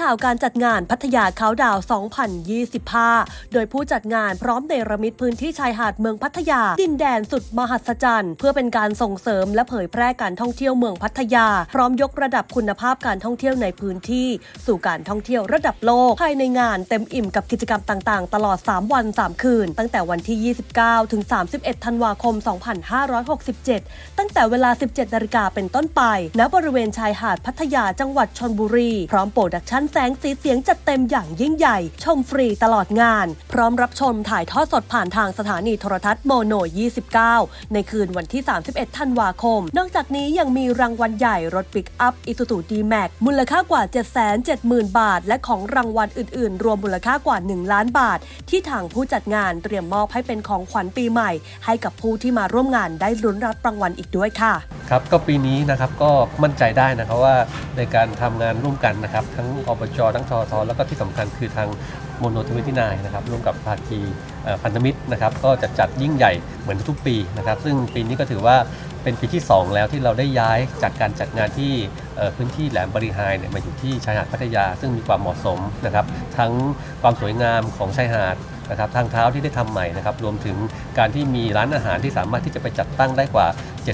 ข่าวการจัดงานพัทยาเขาดาวน์2025 โดยผู้จัดงานพร้อมเนรมิตพื้นที่ชายหาดเมืองพัทยา ดินแดนสุดมหัศจรรย์ เพื่อเป็นการส่งเสริมและเผยแพร่การท่องเที่ยวเมืองพัทยา พร้อมยกระดับคุณภาพการท่องเที่ยวในพื้นที่ สู่การท่องเที่ยวระดับโลก ภายในงานเต็มอิ่มกับกิจกรรมต่างๆ ตลอด 3 วัน 3 คืน ตั้งแต่วันที่ 29 ถึง 31 ธันวาคม 2567 ตั้งแต่เวลา 17 นาฬิกาเป็นต้นไป ณ บริเวณชายหาดพัทยาจังหวัดชนบุรี พร้อมโปรดักชั่นแสงสีเสียงจัดเต็มอย่างยิ่งใหญ่ ชมฟรีตลอดงาน พร้อมรับชมถ่ายทอดสดผ่านทางสถานีโทรทัศน์โมโน 29 ในคืนวันที่ 31 ธันวาคม นอกจากนี้ยังมีรางวัลใหญ่รถปิกอัพอิสุ u ดีแม็กมูลค่ากว่า 770,000 บาท และของรางวัลอื่น ๆ รวมมูลค่ากว่า 1 ล้านบาท ที่ทางผู้จัดงานเตรียมมอบให้เป็นของขวัญปีใหม่ ให้กับผู้ที่มาร่วมงานได้ลุ้นรับรางวัลอีกด้วยค่ะ ครับก็ปีนี้นะครับก็มั่นใจได้นะครับว่าในการทำงานร่วมกันนะครับ ทั้งอบจทั้งทอทแล้วก็ที่สำคัญคือทางโมโนทวิตี้นนะครับร่วมกับภาคีพันธมิตรนะครับก็จะจัดยิ่งใหญ่เหมือนทุกปีนะครับ ซึ่งปีนี้ก็ถือว่าเป็นปีที่ 2 แล้วที่เราได้ย้ายจากการจัดงานที่พื้นที่แหลมบริหายเนี่ยมาอยู่ที่ชายหาดพัทยา ซึ่งมีความเหมาะสมนะครับ ทั้งความสวยงามของชายหาดนะครับทางเท้าที่ได้ทำใหม่นะครับรวมถึงการที่มีร้านอาหารที่สามารถที่จะไปจัดตั้งได้กว่า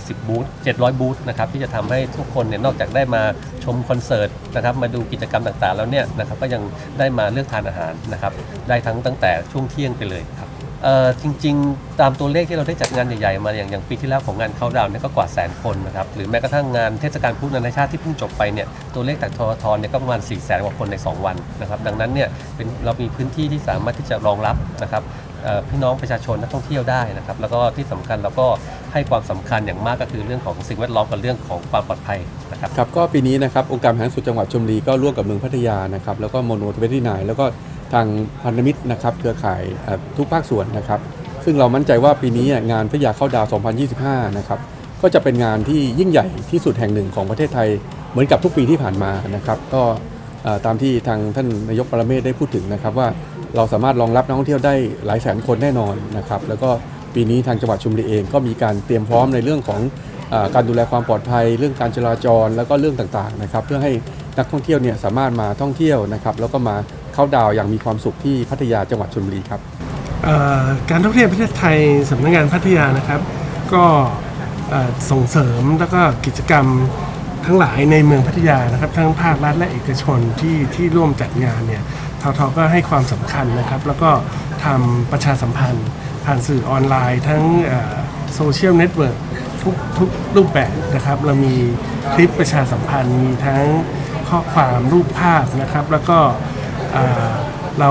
70 บูธ 700 บูธนะครับที่จะทำให้ทุกคนเนี่ยนอกจากได้มาชมคอนเสิร์ตนะครับมาดูกิจกรรมต่างๆ แล้วเนี่ยนะครับก็ยังได้มาเลือกทานอาหารนะครับได้ทั้งตั้งแต่ช่วงเที่ยงไปเลยครับเอ่อจริงๆ ตามตัวเลขที่เราได้จัดงานใหญ่ๆ มาอย่างอย่างปีที่แล้วของงานเขาดาวน์เนี่ยก็กว่าแสนคนนะครับหรือแม้กระทั่งงานเทศกาลพุทธนานาชาติที่เพิ่งจบไปเนี่ยตัวเลขจากททเนี่ยก็ประมาณ4 0 0แสนกว่าคนใน 2 วันนะครับดังนั้นเนี่ยเป็นเรามีพื้นที่ที่สามารถที่จะรองรับนะครับพี่น้องประชาชนนักท่องเที่ยวได้นะครับแล้วก็ที่สำคัญเราก็ ให้ความสำคัญอย่างมากก็คือเรื่องของสิ่งแวดล้อมกับเรื่องของความปลอดภัยนะครับครับก็ปีนี้นะครับองค์การบริหารส่วนจังหวัดชลบุรีก็ร่วมกับเมืองพัทยานะครับแล้วก็โมโนทเวที่นแล้วก็ทางพันธมิตรนะครับเครือข่ายทุกภาคส่วนนะครับ ซึ่งเรามั่นใจว่าปีนี้งานพัทยาเข้าดาว 2025 นะครับก็จะเป็นงานที่ยิ่งใหญ่ที่สุดแห่งหนึ่งของประเทศไทยเหมือนกับทุกปีที่ผ่านมานะครับก็ตามที่ทางท่านนายกปรเมศได้พูดถึงนะครับว่าเราสามารถรองรับนักท่องเที่ยวได้หลายแสนคนแน่นอนนะครับแล้วก็ ปีนี้ทางจังหวัดชลบุรีเองก็มีการเตรียมพร้อมในเรื่องของอการดูแลความปลอดภัย เรื่องการจราจรแล้วก็เรื่องต่างๆนะครับเพื่อให้นักท่องเที่ยวเนี่ยสามารถมาท่องเที่ยวนะครับแล้วก็มาเข้าดาวอย่างมีความสุขที่พัทยาจังหวัดชลบุรีครับการท่องเที่ยวประเทศไทยสำนักงานพัทยานะครับ ก็ส่งเสริมแล้วก็กิจกรรมทั้งหลายในเมืองพัทยานะครับ ทั้งภาครัฐและเอกชนที่ที่ร่วมจัดงานเนี่ยททก็ให้ความสำคัญนะครับ แล้วก็ทำประชาสัมพันธ์ ผ่านสื่อออนไลน์ทั้งโซเชียลเน็ตเวิร์กทุกทุกรูปแบบนะครับ เรามีคลิปประชาสัมพันธ์ มีทั้งข้อความรูปภาพนะครับ แล้วก็เรา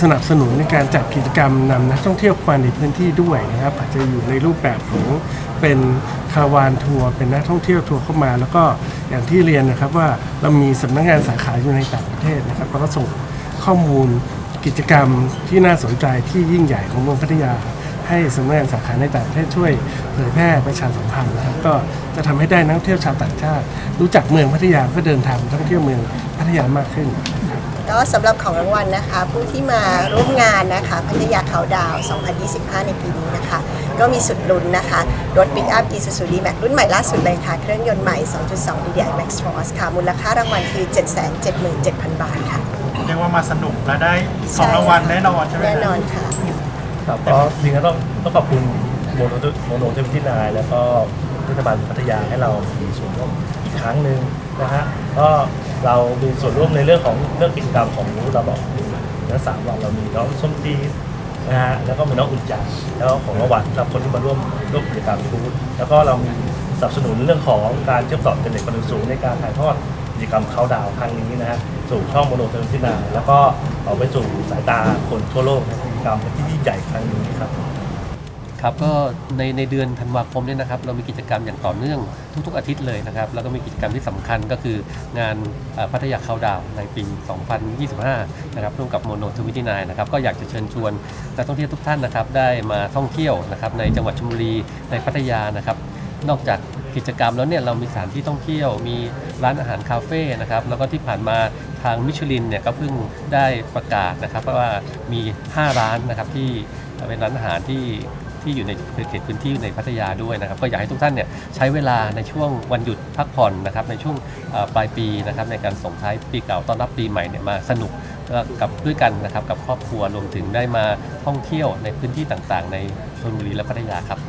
สนับสนุนในการจัดกิจกรรมนำนักท่องเที่ยวมาในพื้นที่ด้วยนะครับอาจจะอยู่ในรูปแบบของเป็นคาราวานทัวร์เป็นนักท่องเที่ยวทัวร์เข้ามา แล้วก็อย่างที่เรียนนะครับว่าเรามีสำนักงานสาขาอยู่ในต่างประเทศนะครับเราก็ส่งข้อมูล กิจกรรมที่น่าสนใจที่ยิ่งใหญ่ของเมืองพัทยา ให้สำนักงานสาขาในต่างประเทศช่วยเผยแพร่ประชาสัมพันธ์นะครับก็จะทำให้ได้นักท่องเที่ยวชาวต่างชาติ รู้จักเมืองพัทยาก็เดินทางท่องเที่ยวเมืองพัทยามากขึ้นก็สำหรับของรางวัลนะคะ ผู้ที่มาร่วมงานนะคะพัทยาเขาดาว 2025 ในปีนี้นะคะ ก็มีสุดลุ้นนะคะ รถ Pick Up Isuzu D-Max รุ่นใหม่ล่าสุดเลยค่ะ เครื่องยนต์ใหม่ 2.2 DDI Max Force ค่ะ มูลค่ารางวัลคือ 777,000 บาทค่ะ เรียกว่ามาสนุกและได้ของรางวัลแน่นอนใช่ไหมแน่ครับนอนค่ะ ครับก็จริงๆก็ต้องต้องขอบคุณโมโนโมโนเทพที่นาย แล้วก็เทศบาลพัทยาให้เรามีส่วนร่วมอีกครั้งหนึ่งนะฮะก็เรามีส่วนร่วมในเรื่องของเรื่องกิจกรรมของเราบอกทั้งสามวันเรามีน้องส้มตีนะฮะแล้วก็มีน้องอุ่นใจแล้วก็ของรางวัลสำหรับคนที่มาร่วมร่วมกิจกรรมทูตแล้วก็เรามีสนับสนุนเรื่องของการเชื่อมต่ออินเทอร์เน็ตความเร็วสูงในการถ่ายทอด กิจกรรมเขาดาวครั้งนี้นะฮะสู่ช่องโมโนเทพที่นาแล้วก็เอาไปสู่สายตาคนทั่วโลกในกิจกรรมที่ยิ่งใหญ่ครั้งนี้ครับครับก็ในในเดือนธันวาคมเนี่ยนะครับเรามีกิจกรรมอย่างต่อเนื่องทุก ๆ อาทิตย์เลยนะครับแล้วก็มีกิจกรรมที่สำคัญก็คืองานพัทยาเข้าดาวน์ในปี 2025 นะครับร่วมกับโมโนทวิตี้นนะครับก็อยากจะเชิญชวนนักท่องเที่ยวทุกท่านนะครับได้มาท่องเที่ยวนะครับในจังหวัดชลบุรีในพัทยานะครับนอกจาก กิจกรรมแล้วเนี่ยเรามีสถานที่ท่องเที่ยวมีร้านอาหารคาเฟ่นะครับแล้วก็ที่ผ่านมาทางมิชลินเนี่ยก็เพิ่งได้ประกาศนะครับว่ามี 5 ร้านนะครับที่เป็นร้านอาหารที่ที่อยู่ในเขตพื้นที่ในพัทยาด้วยนะครับก็อยากให้ทุกท่านเนี่ยใช้เวลาในช่วงวันหยุดพักผ่อนนะครับในช่วงปลายปีนะครับในการส่งท้ายปีเก่าต้อนรับปีใหม่เนี่ยมาสนุกกับด้วยกันนะครับกับครอบครัวรวมถึงได้มาท่องเที่ยวในพื้นที่ต่างๆ ในชลบุรีและพัทยาครับ